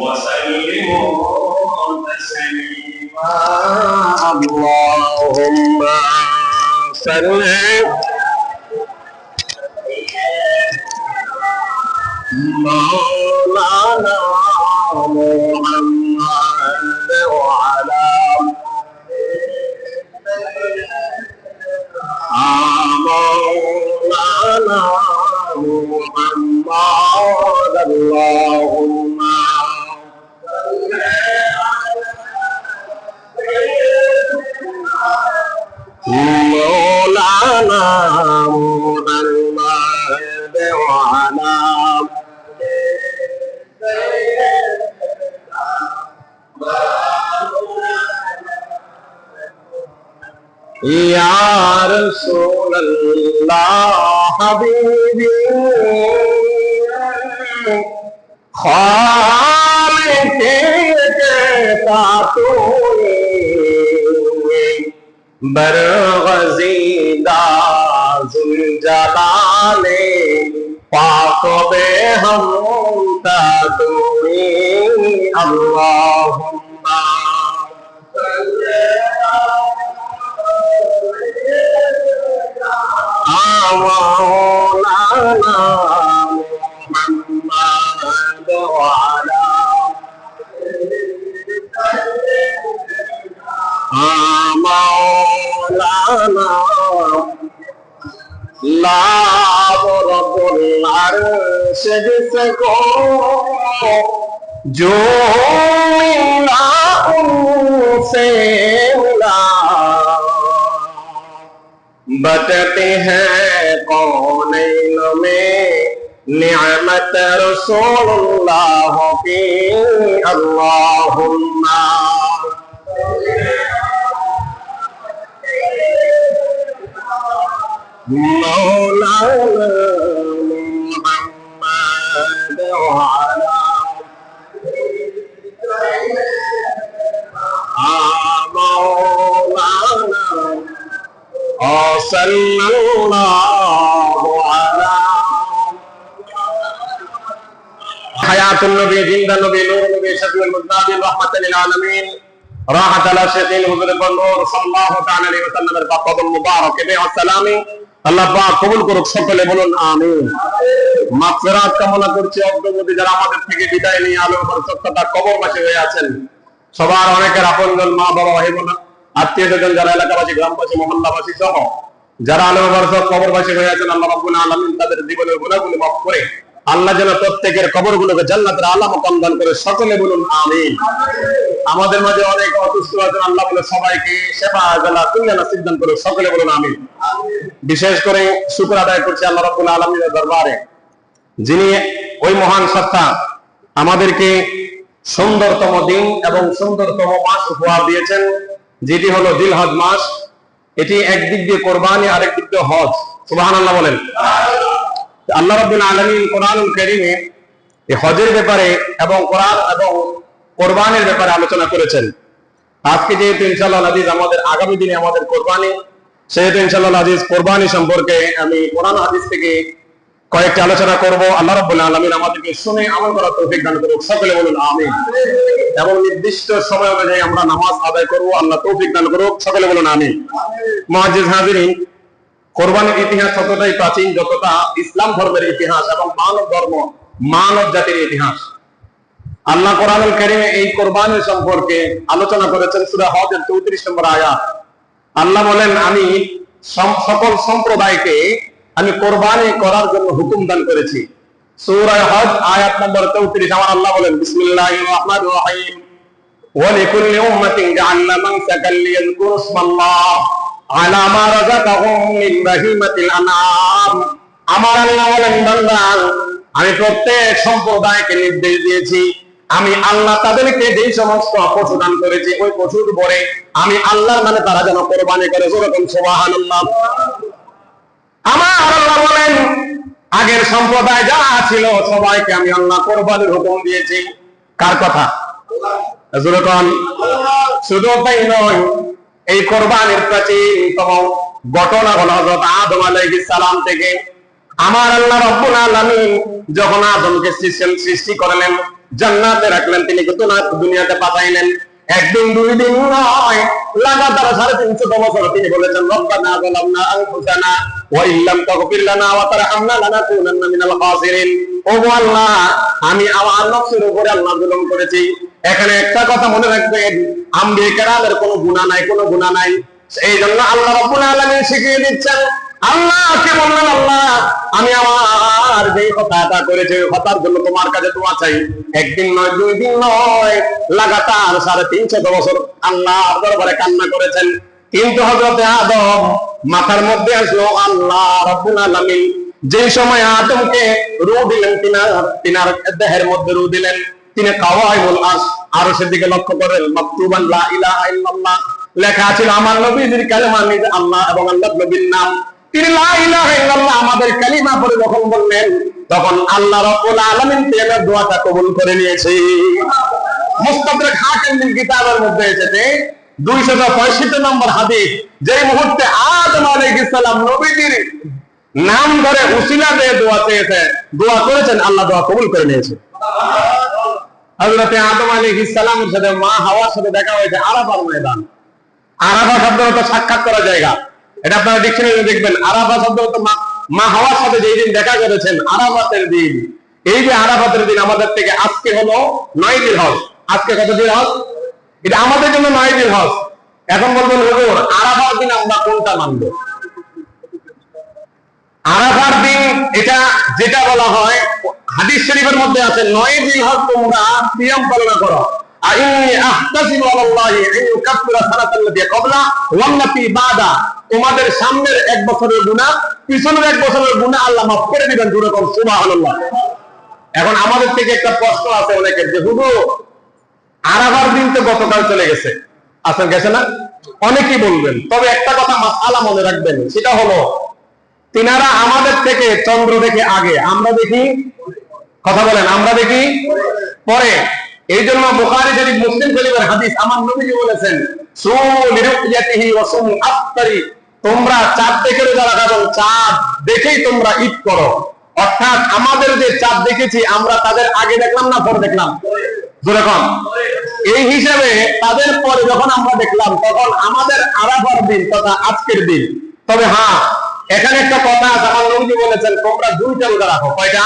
وسلموا تسليما اللهم صل مولانا محمد وعلى مولانا محمد اللهم মৌলানা মুসলমান দেওয়ানা ইয়ার সোল্লাহ হাবিবি খালে থেকে তা তো बर তুমি আল্লাহুম্মা مولانا محمد وعلى مولانا لا رب العرش सको जो से उनसे बतते हैं कौन में नियमत रसोल्लाह की अल्लाह मौला محمد وعلى مولانا وصلى الله على حياة النبي جند النبي نور النبي شفيع المذنبين رحمة للعالمين راحة على شيخين حضور النور صلى الله تعالى عليه وسلم الفقد المبارك به السلامي আল্লাহ পাক কবুল করুক সকলে বলুন আমিন মাগফিরাত কামনা করছি অগ্রগতি যারা আমাদের থেকে বিদায় নিয়ে আলো তথা কবরবাসী হয়ে আছেন। সবার অনেকের আপনজন মা, বাবা, ভাই, বোন, আত্মীয় স্বজন যারা এলাকাবাসী, গ্রামবাসী, মহল্লাবাসী সহ যারা আলো বরকত কবরবাসী হয়ে আছেন, আল্লাহ তাদের জীবনের গুনাহগুলো মাফ করে আল্লাহ যেন প্রত্যেকের কবরগুলোকে জান্নাতের আলাম কন্দন করে সকলে বলুন, আমিন। আমাদের মাঝে অনেক অসুস্থ আছেন, আল্লাহ বলে সবাইকে সেবা আজালা কল্যাণ সিদ্ধান্ত করে সকলে বলুন, আমিন। বিশেষ করে শুক্র আদায় করছি আল্লাহ রাব্বুল আলামিনের দরবারে। যিনি ওই মহান সত্তা আমাদেরকে সুন্দরতম দিন এবং সুন্দরতম মাস উপহার দিয়েছেন, যেটি হলো দিলহজ মাস। এটি একদিক দিয়ে কোরবানি, আরেক দিক দিয়ে হজ। সুবহানাল্লাহ বলেন। আল্লাহ রাব্বুল আলামিন কোরআনুল কারীমে এই হজের ব্যাপারে এবং কোরআন এবং কোরবানির ব্যাপারে আলোচনা করেছেন। আজকে যেহেতু ইনশাআল্লাহ আজিজ আমাদের আগামী দিনে আমাদের কোরবানি, সেহেতু ইনশাআল্লাহ আজিজ কোরবানি সম্পর্কে আমি কোরআন হাদিস থেকে কয়েকটি আলোচনা করব। আল্লাহ রাব্বুল আলামিন আমাদেরকে শুনে আমল করার তৌফিক দান করুক। সকলে বলুন, আমিন। এবং নির্দিষ্ট সময় অনুযায়ী আমরা নামাজ আদায় করব। আল্লাহ তৌফিক দান করুক। সকলে বলুন, আমিন। হাজিরিন, কোরবানির ইতিহাস ততটাই প্রাচীন, যতটা ইসলাম ধর্মের ইতিহাস এবং মানব ধর্ম, মানব জাতির ইতিহাস। আল্লাহ কোরআনুল কারীমে এই কোরবানির সম্পর্কে আলোচনা করেছেন সূরা হজের 34 নম্বর আয়াত। আল্লাহ বলেন, আমি সকল সম্প্রদায়কে আমি কোরবানি করার জন্য হুকুম দান করেছি সূরা হজ আয়াত নম্বর 34 আমার আল্লাহ বলেন বিসমিল্লাহির রহমানির রহিম ولكل أمة جعلنا منسكا ليذكروا اسم الله على ما رزقهم من بهيمة الأنعام আমার আল্লাহ বলেন বান্দা আমি প্রত্যেক সম্প্রদায়কে নির্দেশ দিয়েছি আমি আল্লাহ তাদেরকে যেই সমস্ত পশু দান করেছি ওই পশুর পরে আমি আল্লাহর মানে তারা যেন কোরবানি করে যেরকম সুবহানাল্লাহ আমার আল্লাহ বলেন, আগের সম্প্রদায় যা ছিল, সবাইকে আমি আল্লাহ কোরবানির হুকুম দিয়েছি। কার কথা? শুধু তাই নয়, এই কোরবানির প্রাচীনতম ঘটনা হলো হযরত আদম আলাইহিস সালাম থেকে। আমার আল্লাহ রব্বুল আলামিন যখন আদমকে সৃষ্টি সৃষ্টি করলেন, জান্নাতে রাখলেন, তিনি কিন্তু না দুনিয়াতে পাঠাইলেন। একদিন দুই দিন নয়, লাগাতার সাড়ে তিনশো বছর তিনি বলেছেন, রব্বানা যালামনা আনফুসানা ওয়া ইল্লাম তাগফির লানা ওয়া তারহামনা মিনাল খাসিরিন। ও আল্লাহ, আমি আমার নফসের উপরে আল্লাহ জুলুম করেছি। এখানে একটা কথা মনে রাখবেন আম্বিয়ে কেরামের কোনো গুনাহ নাই, কোনো গুনাহ নাই। এই জন্য আল্লাহ রাব্বুল আলামিন শিখিয়ে দিচ্ছেন আল্লাহকে বললেন, আল্লাহ, আমি আমার যে কথাটা করেছি, ওই কথার জন্য তোমার কাছে দোয়া চাই। একদিন নয়, দুই দিন নয়, লাগাতার সাড়ে তিনশত বছর আল্লাহ দরবারে কান্না করেছেন। কিন্তু হজরতে আদম মাথার মধ্যে আসলো, আল্লাহ রব্বুল আলামিন যে সময় আদমকে রু দিলেন, তিনার তিনার দেহের মধ্যে রু দিলেন, তিনি কাওয়াইমুল আস আরও সেদিকে লক্ষ্য করেন মাকতুবান লা ইলাহা ইল্লাল্লাহ লেখা ছিল, আমার নবীজির কালেমা নিজে আল্লাহ এবং আল্লাহ নবীর নাম। আমাদের কালিমা পড়ে যখন বললেন, তখন আল্লাহ আলামিন তার দোয়াটা কবুল করে হাকিম বিন কিতাবের মধ্যে এসেছে 265 নম্বর হাদিস যে মুহূর্তে আদম নবীজির নাম ধরে উসিলা দিয়ে দোয়া চেয়েছে দোয়া করেছেন, আল্লাহ দোয়া কবুল করে নিয়েছে হযরতে আদম আলাইহিস সালামের সাথে মা হাওয়ার সাথে দেখা হয়েছে আরাফার ময়দান। আরাফা শব্দ সাক্ষাৎ করা জায়গা। এটা আপনারা ডিকশনারি দেখবেন। আরাফা শব্দ হতো মা মা হাওয়ার সাথে যেই দিন দেখা করেছেন, আরাফাতের দিন। এই যে আরাফাতের দিন আমাদের থেকে আজকে হলো নয় দিন হজ। আজকে কত দিন হজ? এটা আমাদের জন্য নয় দিন হজ। এখন বলবেন, হুজুর, আরাফার দিন আমরা কোনটা মানবো? আরাফার দিন এটা যেটা বলা হয়, হাদিস শরীফের মধ্যে আছে, নয় দিন হজ তোমরা সিয়াম পালন করো। তোমাদের সামনের এক বছরের গুনাহ, পিছনের এক বছরের গুনাহ আল্লাহ মাফ করে দিবেন কোন সুবহানাল্লাহ। এখন আমাদের থেকে একটা প্রশ্ন আছে অনেকের যে, হুজুর, আরাফার দিন তো গতকাল চলে গেছে। আছেন, গেছে না? অনেকেই বলবেন, তবে একটা কথা মাসালা মনে রাখবেন, সেটা হলো, তিনারা আমাদের থেকে চন্দ্র দেখে আগে, আমরা দেখি, কথা বলেন, আমরা দেখি, পরে এই জন্য বুখারী শরীফ, মুসলিম শরীফের হাদিস আমার নবীজি বলেছেন তোমরা চাঁদ দেখে রোজা রাখা চাঁদ দেখেই তোমরা ঈদ করো। অর্থাৎ আমাদের যে চাঁদ দেখেছি, আমরা তাদের আগে দেখলাম না পরে দেখলাম? যেরকম এই হিসাবে তাদের পরে যখন আমরা দেখলাম, তখন আমাদের আরাফার দিন তথা আজকের দিন। তবে হ্যাঁ এখানে একটা কথা আমার নবীজি বলেছেন, তোমরা দুইটা রোজা রাখো কয়টা?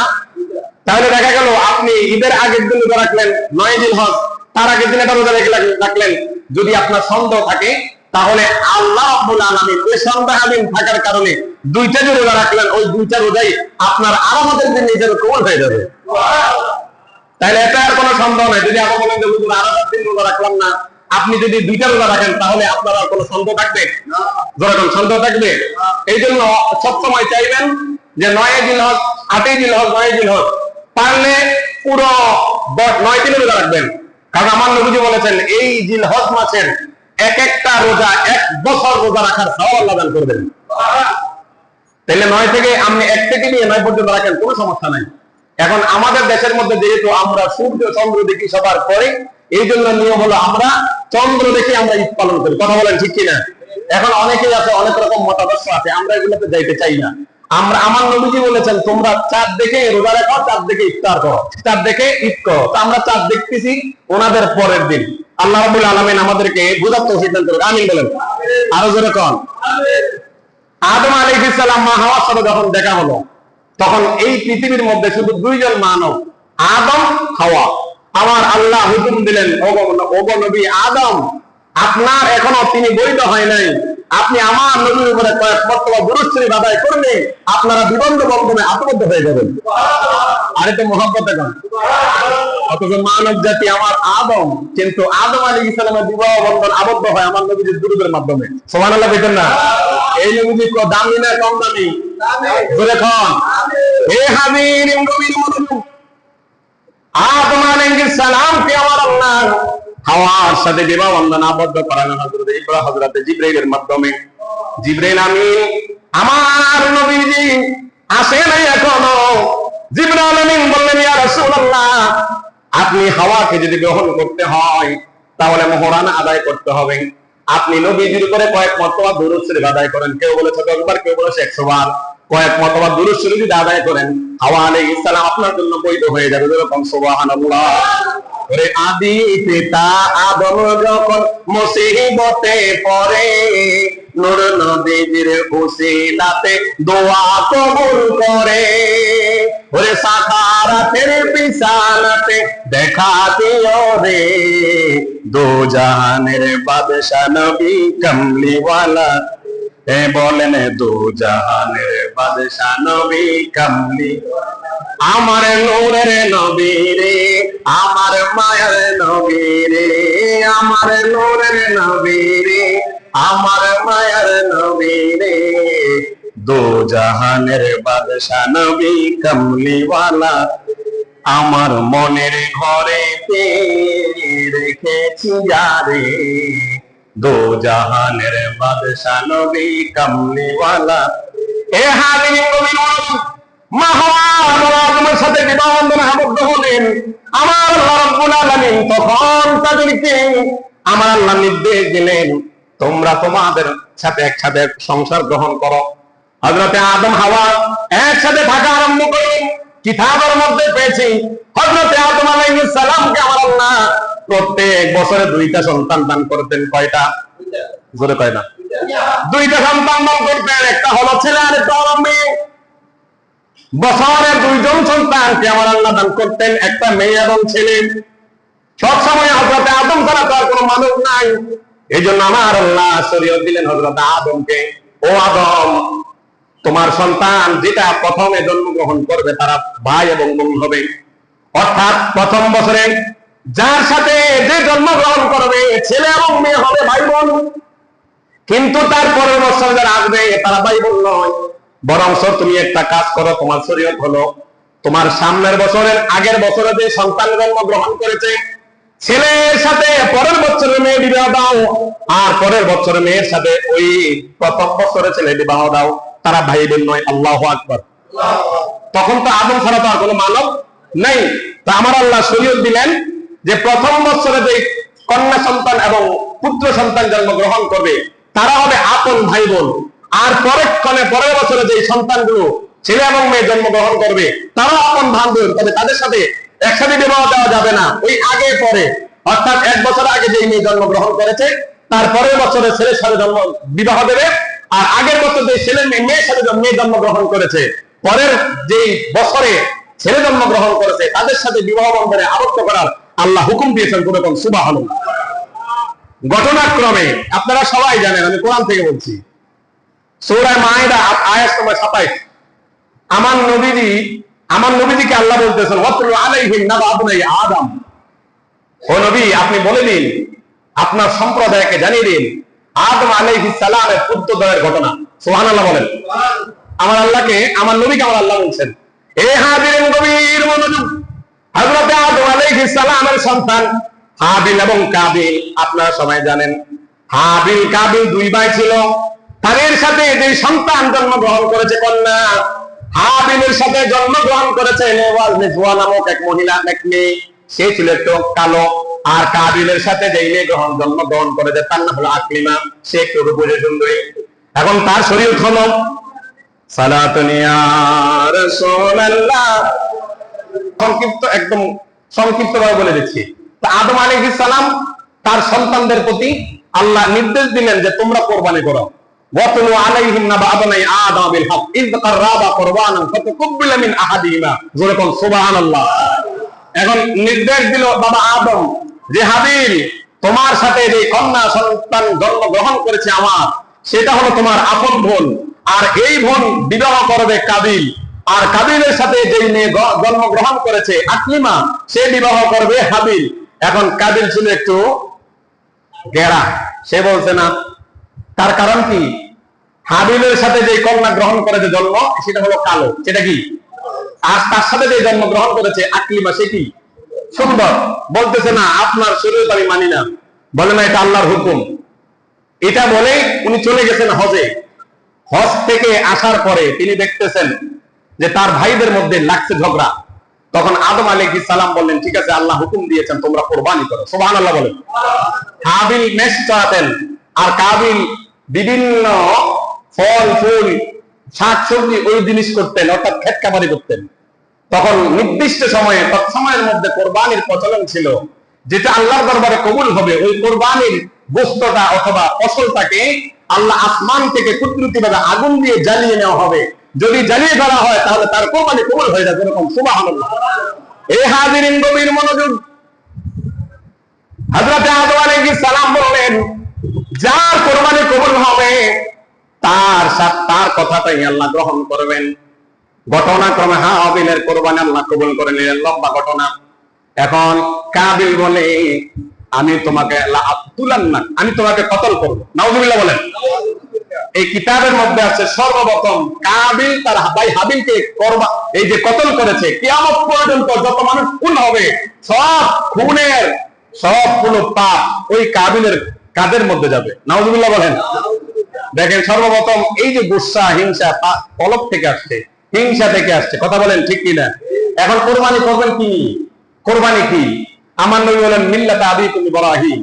তাহলে দেখা গেল আপনি ঈদের আগের দিন রোজা রাখলেন নয় দিন হজ তার আগের দিন একটা রোজা রেখে রাখলেন। যদি আপনার সন্দেহ থাকে তাহলে আল্লাহ রাব্বুল আলামিন ওই সন্দেহাধীন থাকার কারণে দুইটা যে রোজা রাখলেন ওই দুইটা রোজাই আপনার আরামতের দিন নিজের কবল হয়ে যাবে। তাহলে এটা আর কোনো সন্দেহ নাই। যদি আপনি বলেন যে হুজুর আরাফাত দিন রোজা রাখলাম না আপনি যদি দুইটা রোজা রাখেন তাহলে আপনার আর কোনো সন্দেহ থাকবে? যেরকম সন্দেহ থাকবে? এই জন্য সবসময় চাইবেন যে নয় দিন হোক আটই দিন হোক নয় দিন হোক পারলে পুরো নয় দিন রোজা রাখবেন। কারণ আমার নবীজি বলেছেন, এই জিল হজ মাসের এক একটা রোজা এক বছর রোজা রাখার দান করবেন। তাহলে নয় থেকে আপনি এক থেকে নিয়ে নয় পর্যন্ত রাখেন, কোনো সমস্যা নাই। এখন আমাদের দেশের মধ্যে যেহেতু আমরা সূর্য, চন্দ্র দেখি সবার পরে এই জন্য নিয়ম হলো আমরা চন্দ্র দেখে আমরা ঈদ পালন করি। কথা বলেন ঠিক কিনা? এখন অনেকেই আছে, অনেক রকম মতাদর্শ আছে, আমরা এগুলোতে যাইতে চাই না। আমরা, আমার নবীজি বলেছেন, তোমরা চাঁদ দেখে রোজা রাখো, চাঁদ দেখে ইফতার করো। চাঁদ দেখে ঈদ করো। আমরা চাঁদ দেখতেছি ওনাদের পরের দিন। আল্লাহ রাবুল আলমিন আমাদেরকে বুঝার তৌফিক দান করুক। আমিন বলেন। আরও জোরে কন। আদম আলাইহিস সালাম মা হাওয়ার সাথে যখন দেখা হলো, তখন এই পৃথিবীর মধ্যে শুধু দুইজন মানব, আদম, হাওয়া। আমার আল্লাহ হুকুম দিলেন ওগো নবী আদম, আপনার এখনও তিনি বৈধ হয় নাই। আপনি আমার নবীর উপরে কয়েক মর্তবা গুরুশ্রী বাধাই করলে আপনারা বিবন্ধ বন্ধনে আত্মবদ্ধ হয়ে যাবেন। আরে তো মোহাম্মত এখন অথচ মানব জাতি আমার আদম, কিন্তু আদম আলী ইসলামের বিবাহ বন্ধন আবদ্ধ হয় আমার নবীজির দুরুদের মাধ্যমে। সমান আল্লাহ পেতেন না? এই নবীজি দামি না কম দামি? ধরে খন হাবির নবীর মনোযোগ। আদম আলাইহিস সালাম কে আমার আল্লাহ হাওয়ার সাথে বিবাহ করানো ইব্রাহিম হযরত জিবরাইলের মাধ্যমে। জিবরাইল আমিন, আমার নবীজি এখনও। জিবরাইল আমিন বললেন, ইয়া রাসূলুল্লাহ, আপনি হাওয়াকে যদি গ্রহণ করতে হয়, তাহলে মোহরানা আদায় করতে হবে। আপনি নবীজির উপরে কয়েক মর্তবা দরুদ শরীফ আদায় করেন। কেউ বলেছে দশবার, কেউ বলেছে একশো বার কয়েক মতবাদ দুরুদ যদি আদায় করেন। হাওয়া আলাইহিস ইসলাম আপনার জন্য বৈধ হয়ে যাবে যেরকম সুবহানাল্লাহ। ওরে আদি পিতা আদম যখন মুসিবতে পড়ে, নূর নবীজির উসিলাতে দোয়া কবুল করে। ওরে সাকারাতের বিশালাতে দেখা দিও রে। দো জাহানের বাদশা নবী কমলিওয়ালা এ বলেন দো জাহানের বাদশা নবী কমলি। আমার নূরের নবী রে, আমার মায়ের নবী রে, আমার নূরের নবী রে, আমার মায়ের নবী রে। দো জাহানের বাদশা নবী কমলিওয়ালা, আমার মনের ঘরে রেখেছি যারে দো জাহানের বাদশা নবী কমলিওয়ালা এ হাজির মহানের সাথে বিবাহ বন্ধনে হলেন আমার রাব্বুল আলামিন তখন তাদেরকে আমার আল্লাহ নির্দেশ দিলেন তোমরা তোমাদের সাথে একসাথে সংসার গ্রহণ করো হজরতে আদম হাওয়া একসাথে থাকা আরম্ভ করলেন কিতাবের মধ্যে পেয়েছি হজরতে আদম আলাইহিস সালামকে আমার আল্লাহ প্রত্যেক বছরে দুইটা সন্তান দান করতেন, কয়টা? জোরে কয় না। দুইটা সন্তান দান করতেন, একটা হলো ছেলে আর একটা মেয়ে। বছরে দুইজন আল্লাহ দান করতেন, একটা মেয়ে এবং ছেলে। সব সময় হজরতে আদম ছাড়া তো আর কোনো মানুষ নাই। এই জন্য আমার আল্লাহ শরীয়ত দিলেন হজরত আদমকে, ও আদম, তোমার সন্তান যেটা প্রথমে জন্মগ্রহণ করবে তারা ভাই এবং বোন হবে। অর্থাৎ প্রথম বছরে যার সাথে যে জন্মগ্রহণ করবে ছেলে এবং মেয়ে হবে ভাই বোন কিন্তু তার পরের বছর যারা আসবে তারা ভাই বোন নয়। বরং তুমি একটা কাজ করো তোমার শরীয়ত হলো তোমার সামনের বছরের আগের বছরে যে সন্তান জন্মগ্রহণ করেছে ছেলের সাথে পরের বছরে মেয়ে বিবাহ দাও আর পরের বছরে মেয়ের সাথে ওই প্রথম বছরে ছেলে বিবাহ দাও। তারা ভাই বোন নয় আল্লাহ আকবর। তখন তো আদম ছাড়া তো আর কোনো মানব নেই। তা আমার আল্লাহ শরীয়ত দিলেন যে প্রথম বছরে যে কন্যা সন্তান এবং পুত্র সন্তান জন্মগ্রহণ করবে, তারা হবে আপন ভাই বোন আর পরের ক্ষণে পরের বছরে যে সন্তানগুলো ছেলে এবং মেয়ে জন্মগ্রহণ করবে, তারা আপন ভাই বোন তবে তাদের সাথে একসাথে বিবাহ দেওয়া যাবে না, ওই আগে পরে। অর্থাৎ এক বছর আগে যে মেয়ে জন্মগ্রহণ করেছে, তার পরের বছরে ছেলের সাথে জন্ম, বিবাহ দেবে, আর আগের বছর যে ছেলে মেয়ে, মেয়ের সাথে মেয়ে জন্মগ্রহণ করেছে, পরের যে বছরে ছেলে জন্মগ্রহণ করেছে, তাদের সাথে বিবাহ বন্ধনে আবদ্ধ করার আল্লাহ হুকুম দিয়েছেন কোন কোন সুবাহ ঘটনাক্রমে, আপনারা সবাই জানেন, আমি কোরআন থেকে বলছি। সৌরায় মায়েরা আয়াস নম্বর সাতাইশ। আমার নবীজি, আমার নবীজিকে আল্লাহ বলতেছেন অত্র আলাইহিম না আবনাই আদম। ও নবী, আপনি বলে দিন আপনার সম্প্রদায়কে জানিয়ে দিন, আদম আলাইহিস সালামের পুত্রদ্বয়ের ঘটনা। সুবহানাল্লাহ বলেন। আমার আল্লাহকে, আমার নবীকে আমার আল্লাহ বলছেন। এ হাজিরিন গভীর মনোযোগ হযরত আদম আলাইহিস সালামের সন্তান হাবিল এবং কাবিল। আপনারা সবাই জানেন, হাবিল, কাবিল দুই ভাই ছিল। তাদের সাথে যে সন্তান করেছে কন্যা, হাবিলের সাথে করেছে নিজওয়া নামক এক মহিলা, এক মেয়ে। সে ছিল একটু কালো। আর কাবিলের সাথে যে মেয়ে গ্রহণ করেছে, তার নাম হলো আকলিমা। সে একটু রূপে সুন্দরী। এখন তার শরীর হলো সালাতুনিয়া রাসূলুল্লাহ। সংক্ষিপ্ত, একদম সংক্ষিপ্ত ভাবে বলে দিচ্ছি। আদম আলাইহিস সালাম তার সন্তানদের প্রতি আল্লাহ নির্দেশ দিলেন যে তোমরা কোরবানি করো। তোমার সাথে জন্মগ্রহণ করেছে আমার, সেটা হলো তোমার আপন বোন। আর এই বোন বিবাহ করবে কাবিল। আর কাবিলের সাথে যে মেয়ে জন্মগ্রহণ করেছে আকলিমা সে বিবাহ করবে হাবিল। এখন কাবিল ছিল একটু গেরা সে বলছে, না, তার কারণ কি? হাবিলের সাথে যে কন্যা গ্রহণ করেছে জন্ম, সেটা হলো কালো। সেটা কি? আর তার সাথে যে জন্ম গ্রহণ করেছে আকলিমা সে কি? সুন্দর। বলতেছে, না, আপনার শরীর আমি মানি না। বলে, না, এটা আল্লাহর হুকুম। এটা বলে উনি চলে গেছেন হজে। হজ থেকে আসার পরে তিনি দেখতেছেন যে তার ভাইদের মধ্যে লাগছে ঝগড়া। তখন আদম আলী সালাম বললেন, ঠিক আছে, আল্লাহ হুকুম দিয়েছেন, তোমরা কোরবানি করো। সোহান আল্লাহ বলেন। হাবিল মেষ চড়াতেন, আর কাবিল বিভিন্ন ফল, ফুল, শাক সবজি ওই জিনিস করতেন, অর্থাৎ খেত কামারি করতেন। তখন নির্দিষ্ট সময়ে, তৎসময়ের মধ্যে কোরবানির প্রচলন ছিল, যেটা আল্লাহর দরবারে কবুল হবে। ওই কোরবানির গোস্তটা অথবা ফসলটাকে আল্লাহ আসমান থেকে কুদরতি আগুন দিয়ে জ্বালিয়ে নেওয়া হবে। যদি জ্বালিয়ে ফেলা হয়, তাহলে তার কোরবানি কবুল হয়ে যাবে এরকম। সুবাহ এই হাজিরিন গভীর মনোযোগ। সালাম বললেন, যার কোরবানি কবুল হবে, তার তার কথাটাই আল্লাহ গ্রহণ করবেন। ঘটনাক্রমে হাবিলের কোরবানি আল্লাহ কবুল করে নিলেন। লম্বা ঘটনা। এখন কাবিল বলে আমি তোমাকে আমি তোমাকে কতল করব? নাউজুবিল্লাহ বলেন। এই কিতাবের মধ্যে আছে সর্বপ্রথম কাবিল তার ভাই হাবিলকে করবা। এই যে কতল করেছে, কিয়ামত পর্যন্ত যত মানুষ খুন হবে, সব খুনের, সব কোন পাপ ওই কাবিলের কাদের মধ্যে যাবে? নাউজুবিল্লাহ বলেন। দেখেন সর্বপ্রথম এই যে গুসা, হিংসা তলব থেকে আসছে, হিংসা থেকে আসছে। কথা বলেন ঠিক কিনা? এখন কোরবানি করবেন কি? কোরবানি কি? আমার নবী বলেন, মিল্লাত আবি তুমি ইব্রাহিম।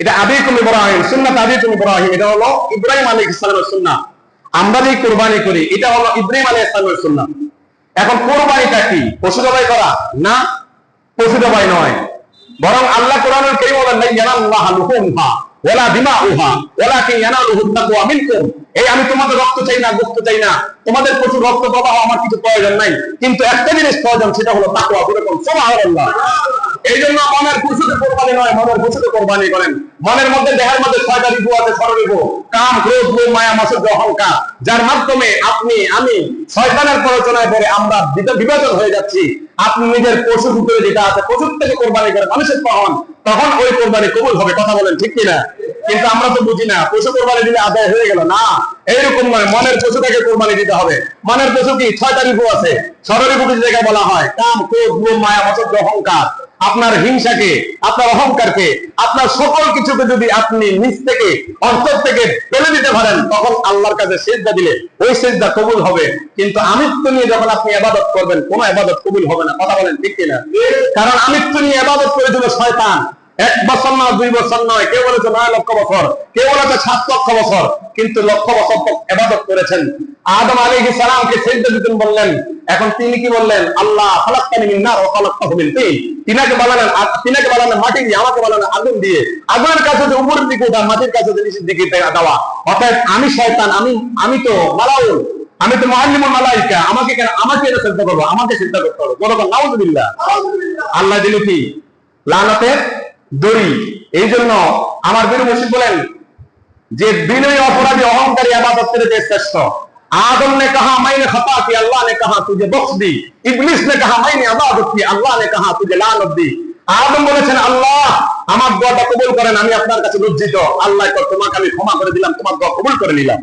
এটা আবি তুমি ইব্রাহিম, সুন্নাত আবি তুমি ইব্রাহিম, এটা হলো ইব্রাহিম আলাইহিস সালামের সুন্নাহ। আমরা যে কোরবানি করি, এটা হলো ইব্রাহিম আলাইহিস সালামের সুন্নাহ। এখন কোরবানিটা কি? পশু জবাই করা না পশু জবাই নয়? বরং আল্লাহ কোরআনুল কারীম বলেন লা ইয়ানাল্লাহ লুহুমহা ওয়ালা দিমাউহা, ওয়ালাকিন ইয়ানালুহু তাকওয়া মিনকুম। এই আমি তোমাদের রক্ত চাই না গোশত চাই না। তোমাদের প্রচুর রক্ত প্রবাহ আমার কিছু প্রয়োজন নাই। কিন্তু একটা জিনিস প্রয়োজন, সেটা হলো তাকওয়া যেরকম সুবহানাল্লাহ। এই জন্য মনের পশুতে কোরবানি নয়, মনের পশুতে কোরবানি করেন। মনের মধ্যে, দেহের মধ্যে ছয়টা রিপু আছে ষড় কাম, ক্রোধ, লোভ, মায়া, মাসুদ, অহংকার। যার মাধ্যমে আপনি, আমি শয়তানের প্ররোচনায় পড়ে আমরা বিভাজন হয়ে যাচ্ছি। আপনি নিজের পশুর উপরে যেটা আছে, পশুর থেকে কোরবানি করে মানুষের পাহন, তখন ওই কোরবানি কবুল হবে, কথা বলেন ঠিক কিনা? কিন্তু আমরা তো বুঝি না, পশু কোরবানি দিলে আদায় হয়ে গেল, না। এইরকম নয়, মনের পশুটাকে কোরবানি দিতে হবে। মনের পশু কি? ছয়টা রিপু আছে। কিছু জায়গায় বলা হয়, কাম, ক্রোধ মায়া মাসুদ অহংকার। আপনার হিংসাকে, আপনার অহংকারকে, আপনার সকল কিছুকে যদি আপনি নিজ থেকে, অন্তর থেকে ফেলে দিতে পারেন, তখন আল্লাহর কাছে সেজদা দিলে ওই সেজদা কবুল হবে। কিন্তু আমিত্ব নিয়ে যখন আপনি আবাদত করবেন, কোন আবাদত কবুল হবে না। কথা বলেন ঠিক কিনা? কারণ আমিত্ব নিয়ে আবাদত করে দিল শয়তান। এক বছর নয় দুই বছর নয়। কেউ বলেছে নয় লক্ষ বছর। কেউ বলেছে সাত লক্ষ বছর। কিন্তু লক্ষ বছর এবাদত করেছেন। আদম আলী সালামকে সেজদা দিতেন বললেন। এখন তিনি কি বললেন? আল্লাহ মিন মিন তিন। তিনাকে বানালেন তিনাকে বানালেন মাটি দিয়ে আমাকে বানালেন আগুন দিয়ে। আগুনের কাছে যে উপরের দিকে ওঠা মাটির কাছে যে নিচের দিকে দেওয়া। অর্থাৎ আমি শয়তান আমি আমি তো মালাউল। আমি তো মুআল্লিমুল মালাইকা। আমাকে কেন আমাকে এটা চিন্তা করব? আমাকে চিন্তা করতে হবে। বলো নাউজুবিল্লাহ। আল্লাহ দিল কি? লানাতের দড়ি এই জন্য আমার বীর মুসিদ বলেন যে বিনয় অপরাধী অহংকারী আবাদত করে যে শ্রেষ্ঠ आदम ने कहा मैंने खता की अल्लाह ने कहा तुझे बख्श दी इब्लिस ने कहा मैंने इबादत की अल्लाह ने कहा तुझे लानत दी আদম বলেছেন আল্লাহ আমার দোয়াটা কবুল করেন আমি আপনার কাছে লজ্জিত আল্লাহ কর তোমাকে আমি ক্ষমা করে দিলাম তোমার দোয়া কবুল করে নিলাম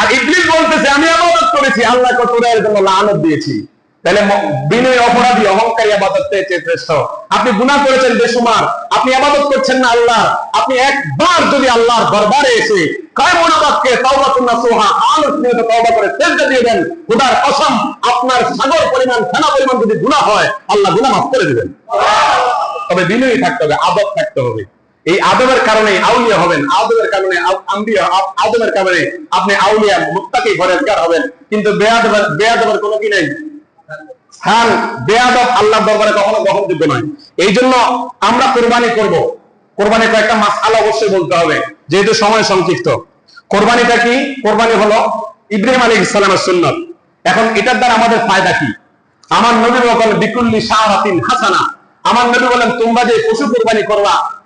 আর ইবলিস বলতেছে আমি আবাদত করেছি আল্লাহ কর তোরা এর জন্য লানত দিয়েছি তাহলে বিনয় অপরাধী, অহংকারী আবাদত শ্রেষ্ঠ। আপনি গুনাহ করেছেন বেসুমার আপনি আবাদত করছেন না আল্লাহ আপনি একবার যদি আল্লাহর দরবারে এসে থাকতে হবে থাকতে হবে। এই কারণে আউলিয়া আপনি আউলিয়া, মুত্তাকি ঘরের হবেন। কিন্তু বেয়াদবের বেয়াদবের কোনো কি নেই? স্থান বেয়াদব আল্লাহর দরবারে কখনো গ্রহণযোগ্য নয় এই জন্য আমরা কোরবানি করব। কোরবানি কয়েকটা মাস আল্লাহ অবশ্যই বলতে হবে, যেহেতু সময় সংক্ষিপ্ত। কোরবানিটা কি? কোরবানি হলো ইব্রাহিম আলী ইসলামের সুন্নত। এখন এটার দ্বারা আমাদের ফায়দা কি? আমার নবী বলেন, বিকুল্লি শাহাতিন হাসানা। আমার নবী বলেন, তোমরা যে পশু কোরবানি করবা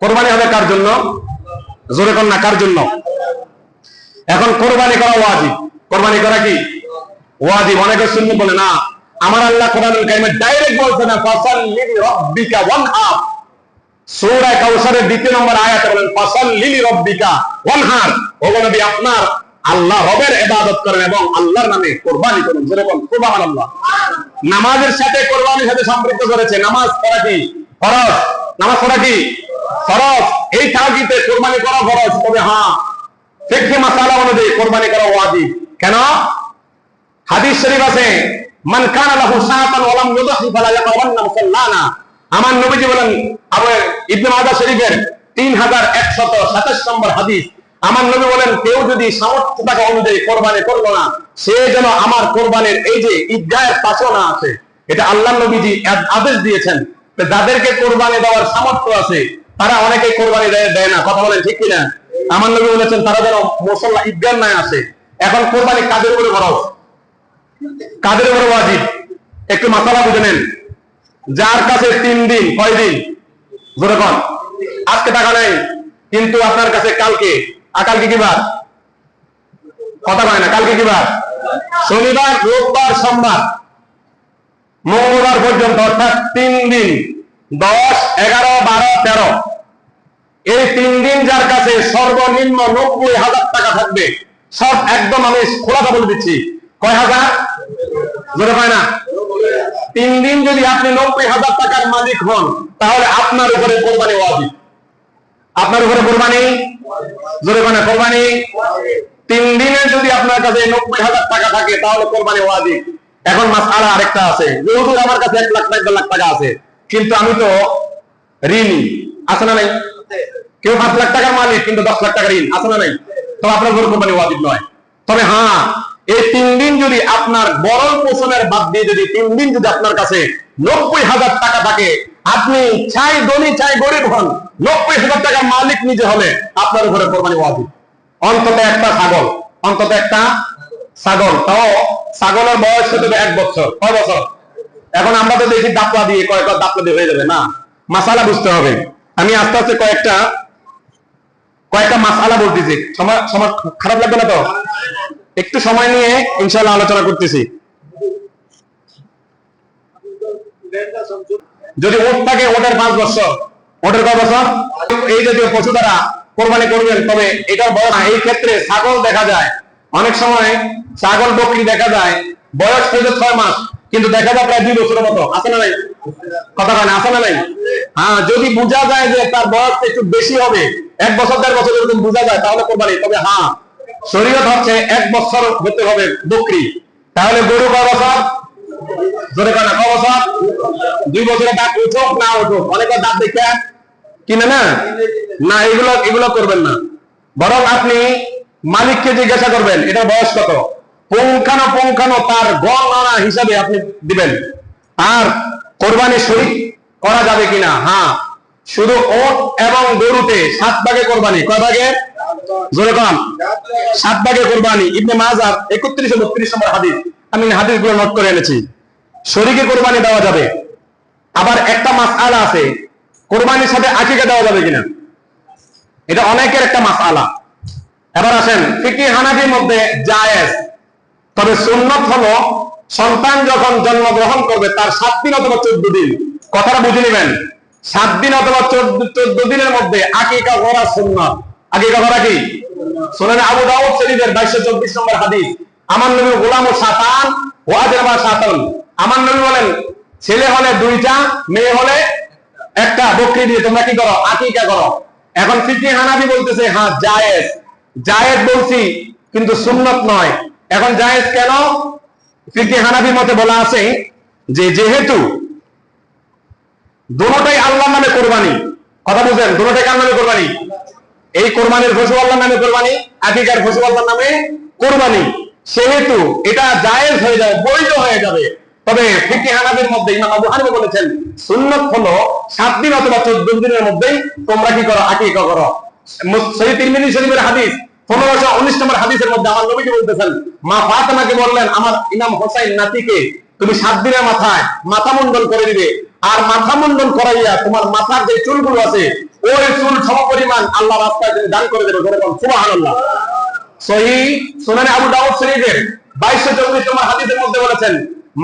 কোরবানি হবে কার জন্য? জোরে কন্যা কার জন্য? এখন কোরবানি করা ওয়াজিব। কোরবানি করা কি? ওয়াজিব। অনেকে শুনতে বলে, না, আমার আল্লাহ কোরআনুল কারিমে ডাইরেক্ট বলছে না ফাসাল্লি রাব্বিকা ওয়ানহার। সূরা কাউসারের দ্বিতীয় নম্বর আয়াতে বলেন ফাসাল্লি রাব্বিকা ওয়ানহার। ও নবী, আপনার আল্লাহ রবের ইবাদত করেন এবং আল্লাহর নামে কোরবানি করেন। যেরকম সুবহানাল্লাহ। নামাজের সাথে কোরবানির সাথে সম্পৃক্ত করেছে। নামাজ পড়া কি? ফরজ। নামাজ পড়া কি? ফরজ। এই কোরবানি করা ফরজ। তবে হ্যাঁ অনুযায়ী কোরবানি করা ওয়াজিব। কেন? হাদিস শরীফ আছে, মান লাহু ওয়া লাম ফালা আমার নবীজি বলেন, আবু ইবনে মাজাহ শরীফের 3127 নম্বর হাদিস, আমার নবী বলেন, কেউ যদি সামর্থ্য অনুযায়ী কোরবানি করল না, সে যেন আমার কোরবানির এই যে ঈদগাহের পাশে না আছে, এটা আল্লাহ নবীজি আদ- আদেশ দিয়েছেন। যাদেরকে কোরবানি দেওয়ার সামর্থ্য আছে, তারা অনেকেই কোরবানি দেয় না। কথা বলেন ঠিক কিনা? আমার নবী বলেছেন, তারা যেন মুসল্লা ঈদগাহ নাই আসে। এখন কোরবানি কাদের উপরে খরচ কাদের উপরে ওয়াজিব? একটু মাসালা বুঝে নেন। যার কাছে তিন দিন, কয় দিন? জোরে কন। আজকে টাকা নেই, কিন্তু আপনার কাছে কালকে। আর কালকে কি বার? কথা কয় না, কালকে কি বার? শনিবার, রোববার, সোমবার। মঙ্গলবার পর্যন্ত, অর্থাৎ তিন দিন, দশ, এগারো, বারো, তেরো। এই তিন দিন যার কাছে সর্বনিম্ন নব্বই হাজার টাকা থাকবে, সব একদম আমি খোলাটা বলে দিচ্ছি। কয় হাজার? জোরে পায় না? তিন দিন যদি আপনি নব্বই হাজার টাকার মালিক হন, তাহলে আপনার উপরে কোরবানি ওয়াজিব। আপনার উপরে কোরবানি? জোরে পায় না, কোরবানি? তিন দিনে যদি আপনার কাছে নব্বই হাজার টাকা থাকে, তাহলে কোরবানি ওয়াজিব। এখন মাস আলা আরেকটা আছে। যেহেতু আমার কাছে এক লাখ টাকা লাখ টাকা আছে। কিন্তু আমি তো ঋণী। আছে না নাই? কেউ পাঁচ লাখ টাকার মালিক, কিন্তু দশ লাখ টাকার ঋণ। আছে না নাই? তো আপনার উপর কোরবানি ওয়াজিব নয়। তবে হ্যাঁ এই তিন দিন যদি আপনার বরং পোষণের বাদ দিয়ে যদি তিন দিন যদি আপনার কাছে নব্বই হাজার টাকা থাকে, আপনি চাই ধনী চাই গরিব হন, নব্বই হাজার টাকার মালিক নিজে হলে আপনার উপরে কোরবানি ওয়াজিব। অন্তত একটা ছাগল, অন্তত একটা ছাগল। তাও ছাগলের বয়স হতে এক বছর। কয় বছর? এখন আমরা তো দেখি দাপলা দিয়ে কয়েক দাপলা দিয়ে হয়ে যাবে না। মাসালা বুঝতে হবে। আমি আস্তে আস্তে কয়েকটা কয়েকটা মাসালা বলতেছি। খারাপ লাগবে না তো? একটু সময় নিয়ে ইনশাল্লাহ আলোচনা করতেছি। যদি ওট থাকে ওটার পাঁচ বছর। ওটার কয় বছর? এই জাতীয় পশু দ্বারা কোরবানি করবেন, তবে এটার বড় এই ক্ষেত্রে ছাগল দেখা যায়। অনেক সময় ছাগল, বকরি দেখা যায়, বয়স থেকে ছয় মাস, কিন্তু দেখা যায় প্রায় দুই বছরের মতো। আছে না নাই? কথা হয় না, আছে না নাই? হ্যাঁ যদি বোঝা যায় যে তার বয়স একটু বেশি হবে, এক বছর, দেড় বছর এরকম বোঝা যায়, তাহলে কোরবানি। তবে হ্যাঁ শরীয়ত হচ্ছে এক বছর হতে হবে বকরি। তাহলে গরু কয় বছর? জোরে কয় না বছর? দুই বছরে দাঁত উঠুক না উঠুক? অনেকের দাঁত দেখে কিনে না? না, এগুলো এগুলো করবেন না। বরং আপনি মালিককে জিজ্ঞাসা করবেন এটা বয়স কত? পুঙ্খানো পুঙ্খানো তার গণনা হিসাবে আপনি দিবেন। আর কোরবানি শরীর করা যাবে কিনা? হ্যাঁ। শুধু ওট এবং গরুতে সাত ভাগে কোরবানি। কয় ভাগে? সাত ভাগে কোরবানি। ইবনে মাজার একত্রিশ বত্রিশ নম্বর হাদিস। আমি হাদিসগুলো নোট করে এনেছি। শরীকে কোরবানি দেওয়া যাবে। আবার একটা মাস আলা আছে। কোরবানির সাথে আকিকা দেওয়া যাবে কিনা? এটা অনেকের একটা মাস আলা এবার আসেন ফিকি হানাফির মধ্যে জায়েজ। তবে সুন্নত হলো, সন্তান যখন জন্মগ্রহণ করবে, তার সাত দিন অথবা চোদ্দ দিন। কথাটা বুঝে নেবেন। সাত দিন অথবা চোদ্দ দিনের মধ্যে আকিকা করা সুন্নত। আকিকা করা কি? শোনেন আবু দাউদ শরীফের বাইশশো চব্বিশ নম্বর হাদিস। আমার নবী গোলাম ও সাতান ও আজরাবা সাতান। আমার নবী বলেন, ছেলে হলে দুইটা, মেয়ে হলে একটা। বকরি দিয়ে তোমরা কি করো? আকিকা করো। এখন ফিকি হানাবি বলতেছে হ্যাঁ জায়েজ। জায়েজ বলছি, কিন্তু সুন্নত নয়। এখন জায়েজ কেন? ফিকি হানাবি মতে বলা আছে যে, যেহেতু দুটোটাই আল্লাহর নামে কোরবানি, কথা বুঝলেন? দুটোটাই কার নামে কোরবানি? এই কোরবানির পশু আল্লাহর নামে কোরবানি, আকিকার পশু আল্লাহর নামে কোরবানি। সেহেতু এটা জায়েজ হয়ে যাবে, বৈধ হয়ে যাবে। তবে ফিকি হানাবির মধ্যে ইমাম আবু হানিফা বলেছেন, সুন্নত হলো সাত দিন অথবা চোদ্দ দিনের মধ্যেই তোমরা কি করো? আকিকা করো। সহি তিরমিজি শরীফের হাদিস পনেরোশো উনিশ নম্বর হাদিসের মধ্যে আমার নবীকে বলতেছেন, মা ফাতেমাকে বললেন, আমার হোসাইন নাতিকে তুমি সাত দিনের মাথায় মাথা মুন্ডন করে দিবে। আর মাথা মুন্ডন করাইয়া তোমার মাথার যে চুলগুলো আছে, ওই চুল আল্লাহ রাস্তায় দান করে দেবে যেরকম সুবহানাল্লাহ। সহি আবু দাউদ শরীফের বাইশশো নম্বর হাদিসের মধ্যে বলেছেন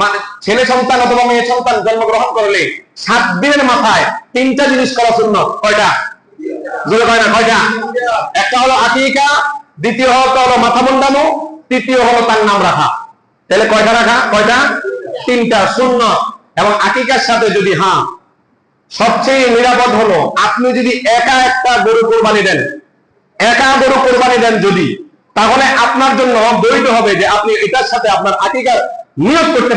মানে ছেলে সন্তান অথবা মেয়ে সন্তান জন্মগ্রহণ করলে সাত দিনের মাথায় তিনটা জিনিস করা শূন্য কয়টা? একটা হলো আকিকা দ্বিতীয় হতো হলো মাথা মুন্ডানো তৃতীয় হলো তার নাম রাখা। তাহলে কয়টা রাখা? কয়টা? তিনটা, শূন্য। এবং আকিকার সাথে যদি হ্যাঁ সবচেয়ে নিরাপদ হলো, আপনি যদি একা একটা গরু কোরবানি দেন, একা গরু কোরবানি দেন যদি, তাহলে আপনার জন্য বৈধ হবে যে আপনি এটার সাথে আপনার আকিকার নিয়োগ করতে